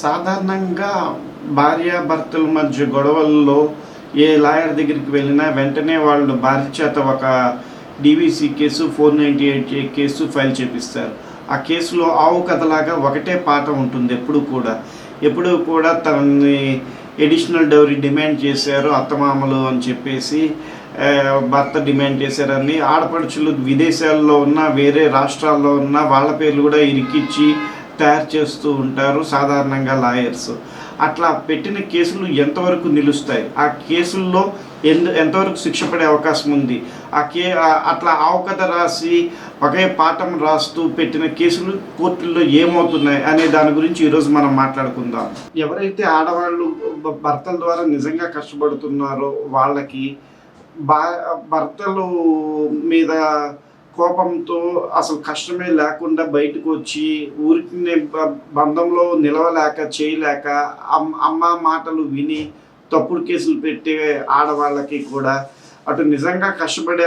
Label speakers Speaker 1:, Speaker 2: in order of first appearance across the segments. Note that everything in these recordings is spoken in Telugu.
Speaker 1: సాధారణంగా భార్యాభర్తల మధ్య గొడవల్లో ఏ లాయర్ దగ్గరికి వెళ్ళినా వెంటనే వాళ్ళు భార్య చేత ఒక DVC case four ninety eight case file చేపిస్తారు. ఆ కేసులో ఆవు కథలాగా ఒకటే పాట ఉంటుంది ఎప్పుడు కూడా. ఎప్పుడు కూడా తనని ఎడిషనల్ డౌరీ డిమాండ్ చేశారు అత్తమామలు అని చెప్పేసి భర్త డిమాండ్ చేశారని ఆడపడుచులు విదేశాల్లో ఉన్న వేరే రాష్ట్రాల్లో ఉన్న వాళ్ళ పేర్లు కూడా ఇరికిచ్చి తయారు చేస్తూ ఉంటారు సాధారణంగా లాయర్స్. అట్లా పెట్టిన కేసులు ఎంతవరకు నిలుస్తాయి? ఆ కేసుల్లో ఎందు ఎంతవరకు శిక్ష పడే అవకాశం ఉంది? ఆ కే అట్లా అవకథ రాసి ఒకే పాఠం రాస్తూ పెట్టిన కేసులు కోర్టుల్లో ఏమవుతున్నాయి అనే దాని గురించి ఈరోజు మనం మాట్లాడుకుందాం. ఎవరైతే ఆడవాళ్ళు భర్తల ద్వారా నిజంగా కష్టపడుతున్నారో వాళ్ళకి బా భర్తలు మీద కోపంతో అసలు కష్టమే లేకుండా బయటకు వచ్చి ఊరికి బంధంలో నిలవలేక చేయలేక అమ్- అమ్మ మాటలు విని తప్పుడు కేసులు పెట్టే ఆడవాళ్ళకి కూడా అటు నిజంగా కష్టపడే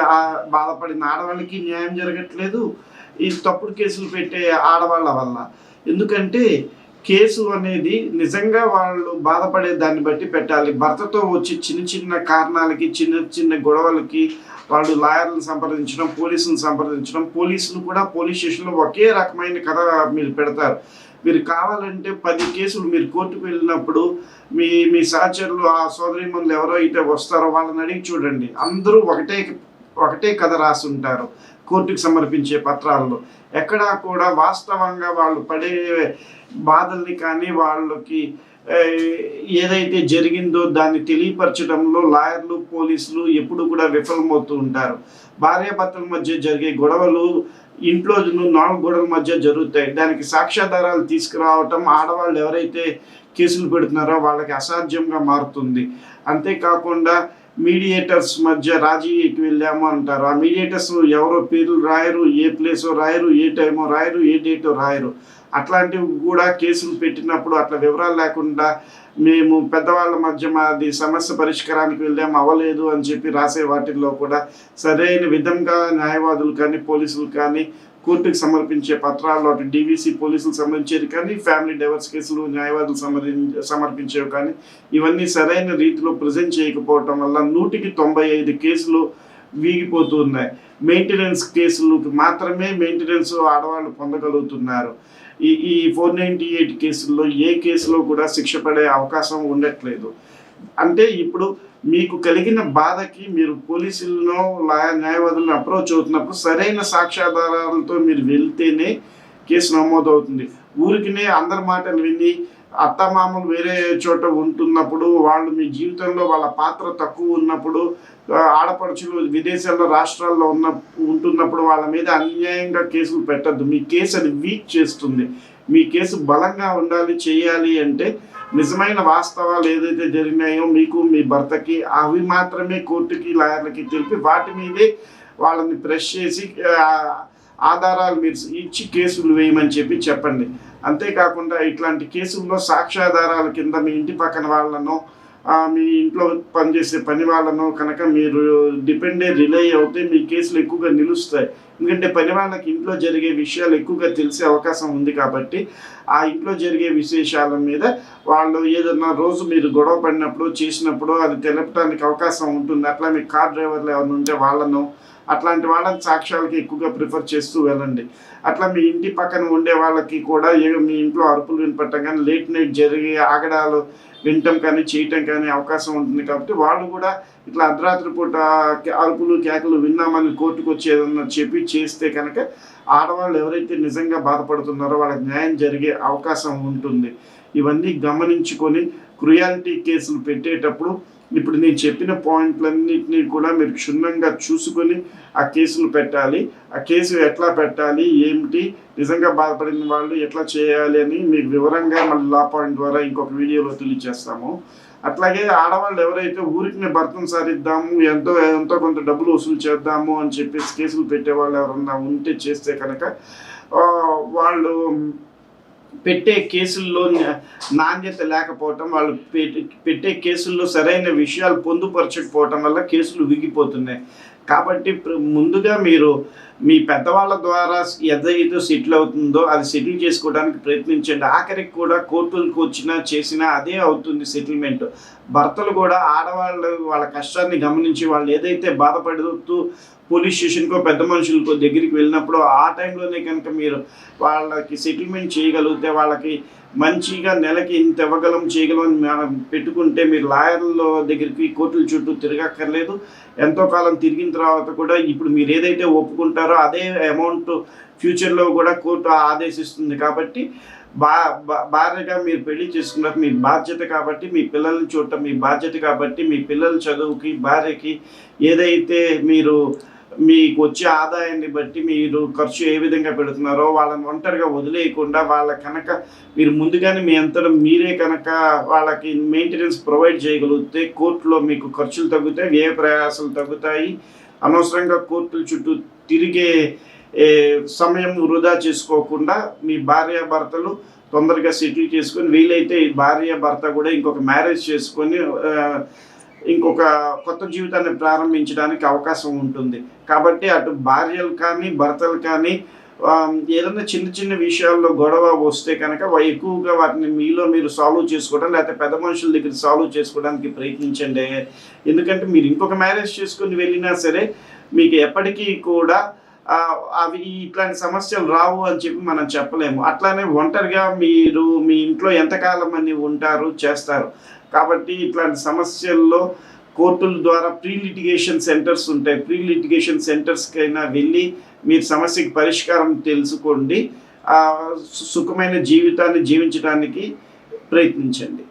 Speaker 1: బాధపడిన ఆడవాళ్ళకి న్యాయం జరగట్లేదు. ఈ తప్పుడు కేసులు పెట్టే ఆడవాళ్ళ వల్ల. ఎందుకంటే కేసు అనేది నిజంగా వాళ్ళు బాధపడే దాన్ని బట్టి పెట్టాలి. భర్తతో వచ్చి చిన్న చిన్న కారణాలకి చిన్న చిన్న గొడవలకి వాళ్ళు లాయర్లను సంప్రదించడం పోలీసులను సంప్రదించడం పోలీసులు కూడా పోలీస్ స్టేషన్లో ఒకే రకమైన కథ మీరు పెడతారు. మీరు కావాలంటే పది కేసులు మీరు కోర్టుకు వెళ్ళినప్పుడు మీ మీ సహచరులు ఆ సోదరిమణులు ఎవరో అయితే వస్తారో వాళ్ళని అడిగి చూడండి. అందరూ ఒకటే ఒకటే కథ రాసుంటారు. కోర్టుకు సమర్పించే పత్రాల్లో. ఎక్కడా కూడా వాస్తవంగా వాళ్ళు పడే బాధల్ని కానీ వాళ్ళకి ఏదైతే జరిగిందో దాన్ని తెలియపరచడంలో లాయర్లు పోలీసులు ఎప్పుడు కూడా విఫలమవుతూ ఉంటారు. భార్యాభర్తల మధ్య జరిగే గొడవలు ఇంట్లో నాలుగు గొడవల మధ్య జరుగుతాయి. దానికి సాక్ష్యాధారాలు తీసుకురావటం ఆడవాళ్ళు ఎవరైతే కేసులు పెడుతున్నారో వాళ్ళకి అసాధ్యంగా మారుతుంది. అంతేకాకుండా మీడియేటర్స్ మధ్య రాజీకి వెళ్ళాము అంటారు. ఆ మీడియేటర్స్ ఎవరో పేర్లు రాయరు ఏ ప్లేసో రాయరు ఏ టైమో రాయరు ఏ డేటో రాయరు. అట్లాంటివి కూడా కేసులు పెట్టినప్పుడు అట్లా వివరాలు లేకుండా మేము పెద్దవాళ్ళ మధ్య మాది సమస్య పరిష్కారానికి వెళ్ళాము అవ్వలేదు అని చెప్పి రాసే వాటిల్లో కూడా సరైన విధంగా న్యాయవాదులు కానీ పోలీసులు కానీ కోర్టుకు సమర్పించే పత్రాలు అటు డీవీసీ పోలీసులు సంబంధించేది కానీ ఫ్యామిలీ డైవర్స్ కేసులు న్యాయవాదులు సమర్పి సమర్పించేవి కానీ ఇవన్నీ సరైన రీతిలో ప్రజెంట్ చేయకపోవటం వల్ల నూటికి తొంభై ఐదు కేసులు వీగిపోతూ ఉన్నాయి మెయింటెనెన్స్ కేసులకు మాత్రమే మెయింటెనెన్స్ ఆడవాళ్ళు పొందగలుగుతున్నారు. ఈ ఈ ఫోర్ నైంటీ ఎయిట్ కేసుల్లో ఏ కేసులో కూడా శిక్ష పడే అవకాశం ఉండట్లేదు. అంటే ఇప్పుడు మీకు కలిగిన బాధకి మీరు పోలీసులను న్యాయవాదులను అప్రోచ్ అవుతున్నప్పుడు సరైన సాక్ష్యాధారాలతో మీరు వెళ్తేనే కేసు నమోదవుతుంది. ఊరికినే అందరి మాటలు విని అత్తమామలు వేరే చోట ఉంటున్నప్పుడు వాళ్ళు మీ జీవితంలో వాళ్ళ పాత్ర తక్కువ ఉన్నప్పుడు ఆడపడుచులు విదేశాల్లో రాష్ట్రాల్లో ఉన్న ఉంటున్నప్పుడు వాళ్ళ మీద అన్యాయంగా కేసులు పెట్టద్దు. మీ కేసు అది వీక్ చేస్తుంది. మీ కేసు బలంగా ఉండాలి చేయాలి అంటే నిజమైన వాస్తవాలు ఏదైతే జరిగినాయో మీకు మీ భర్తకి అవి మాత్రమే కోర్టుకి లాయర్లకి తెలిపి వాటి మీదే వాళ్ళని ప్రెస్ చేసి ఆధారాలు మీరు ఇచ్చి కేసులు వేయమని చెప్పి చెప్పండి. అంతేకాకుండా ఇట్లాంటి కేసుల్లో సాక్ష్యాధారాల కింద మీ ఇంటి పక్కన వాళ్ళను మీ ఇంట్లో పనిచేసే పని వాళ్ళను కనుక మీరు డిపెండే రిలే అవుతే మీ కేసులు ఎక్కువగా నిలుస్తాయి. ఎందుకంటే పని వాళ్ళకి ఇంట్లో జరిగే విషయాలు ఎక్కువగా తెలిసే అవకాశం ఉంది కాబట్టి ఆ ఇంట్లో జరిగే విశేషాల మీద వాళ్ళు ఏదన్నా రోజు మీరు గొడవ పడినప్పుడు చేసినప్పుడు అది తెలపడానికి అవకాశం ఉంటుంది. అట్లా మీ కార్ డ్రైవర్లు ఎవరైనా ఉంటే వాళ్ళను అట్లాంటి వాళ్ళని సాక్ష్యాలకి ఎక్కువగా ప్రిఫర్ చేస్తూ వెళ్ళండి. అట్లా మీ ఇంటి పక్కన ఉండే వాళ్ళకి కూడా ఏ మీ ఇంట్లో అరుపులు వినపట్టం కానీ లేట్ నైట్ జరిగే ఆగడాలు వినటం కానీ చేయటం కానీ అవకాశం ఉంటుంది కాబట్టి వాళ్ళు కూడా ఇట్లా అర్ధరాత్రి పూట అరుపులు కేకలు విన్నామని కోర్టుకు వచ్చి ఏదన్నా చెప్పి చేస్తే కనుక ఆడవాళ్ళు ఎవరైతే నిజంగా బాధపడుతున్నారో వాళ్ళకి న్యాయం జరిగే అవకాశం ఉంటుంది. ఇవన్నీ గమనించుకొని క్రుయాలిటీ కేసులు పెట్టేటప్పుడు ఇప్పుడు నేను చెప్పిన పాయింట్లన్నింటినీ కూడా మీరు క్షుణ్ణంగా చూసుకొని ఆ కేసులు పెట్టాలి. ఆ కేసు ఎట్లా పెట్టాలి ఏమిటి నిజంగా బాధపడిన వాళ్ళు ఎట్లా చేయాలి అని మీకు వివరంగా మళ్ళీ లా పాయింట్ ద్వారా ఇంకొక వీడియోలో తెలియజేస్తాము అట్లాగే ఆడవాళ్ళు ఎవరైతే ఊరికి భర్తను సారిద్దాము ఎంతో ఎంతో కొంత డబ్బులు వసూలు చేద్దాము అని చెప్పేసి కేసులు పెట్టే వాళ్ళు ఎవరన్నా ఉంటే చేస్తే కనుక వాళ్ళు పెట్టే కేసుల్లో నాణ్యత లేకపోవటం వాళ్ళు పెట్టి- పెట్టే కేసుల్లో సరైన విషయాలు పొందుపరచకపోవటం వల్ల కేసులు విగిపోతున్నాయి కాబట్టి ముందుగా మీరు మీ పెద్దవాళ్ళ ద్వారా ఏదైతే సెటిల్ అవుతుందో అది సెటిల్ చేసుకోవడానికి ప్రయత్నించండి. ఆఖరికి కూడా కోర్టులకు వచ్చినా చేసినా అదే అవుతుంది సెటిల్మెంట్. భర్తలు కూడా ఆడవాళ్ళు వాళ్ళ కష్టాన్ని గమనించి వాళ్ళు ఏదైతే బాధపడుతూ పోలీస్ స్టేషన్కో పెద్ద మనుషులకో దగ్గరికి వెళ్ళినప్పుడు ఆ టైంలోనే కనుక మీరు వాళ్ళకి సెటిల్మెంట్ చేయగలిగితే వాళ్ళకి మంచిగా నెలకి ఇంత ఇవ్వగలం చేయగలం అని మనం పెట్టుకుంటే మీరు లాయర్ల దగ్గరికి కోర్టుల చుట్టూ తిరగక్కర్లేదు. ఎంతో కాలం తిరిగిన తర్వాత కూడా ఇప్పుడు మీరు ఏదైతే ఒప్పుకుంటారో అదే అమౌంట్ ఫ్యూచర్లో కూడా కోర్టు ఆదేశిస్తుంది కాబట్టి బా బా- భార్యగా మీరు పెళ్ళి చేసుకున్నారు మీ బాధ్యత కాబట్టి మీ పిల్లల్ని చూడటం మీ బాధ్యత కాబట్టి మీ పిల్లల చదువుకి భార్యకి ఏదైతే మీరు మీకు వచ్చే ఆదాయాన్ని బట్టి మీరు ఖర్చు ఏ విధంగా పెడుతున్నారో వాళ్ళని ఒంటరిగా వదిలేయకుండా వాళ్ళ కనుక మీరు ముందుగానే మీ అంతరం మీరే కనుక వాళ్ళకి మెయింటెనెన్స్ ప్రొవైడ్ చేయగలిగితే కోర్టులో మీకు ఖర్చులు తగ్గుతాయి వ్యయ ప్రయాసాలు తగ్గుతాయి. అనవసరంగా కోర్టుల చుట్టూ తిరిగే సమయం వృధా చేసుకోకుండా మీ భార్య భర్తలు తొందరగా సెటిల్ చేసుకొని వీలైతే ఈ భార్య భర్త కూడా ఇంకొక మ్యారేజ్ చేసుకొని ఇంకొక కొత్త జీవితాన్ని ప్రారంభించడానికి అవకాశం ఉంటుంది. కాబట్టి అటు భార్యలు కానీ భర్తలు కానీ ఏదైనా చిన్న చిన్న విషయాల్లో గొడవ వస్తే కనుక ఎక్కువగా వాటిని మీలో మీరు సాల్వ్ చేసుకోవడం లేకపోతే పెద్ద మనుషుల దగ్గర సాల్వ్ చేసుకోవడానికి ప్రయత్నించండి. ఎందుకంటే మీరు ఇంకొక మ్యారేజ్ చేసుకుని వెళ్ళినా సరే మీకు ఎప్పటికీ కూడా అవి ఇట్లాంటి సమస్యలు రావు అని చెప్పి మనం చెప్పలేము. అట్లానే ఒంటరిగా మీరు మీ ఇంట్లో ఎంతకాలం అని ఉంటారు చేస్తారు. కాబట్టి ఇట్లాంటి సమస్యల్లో కోర్టుల ద్వారా ప్రీ లిటిగేషన్ సెంటర్స్ ఉంటాయి. ప్రీ లిటిగేషన్ సెంటర్స్కైనా వెళ్ళి మీరు సమస్యకి పరిష్కారం తెలుసుకోండి. ఆ, సు- సుఖమైన జీవితాన్ని జీవించడానికి ప్రయత్నించండి.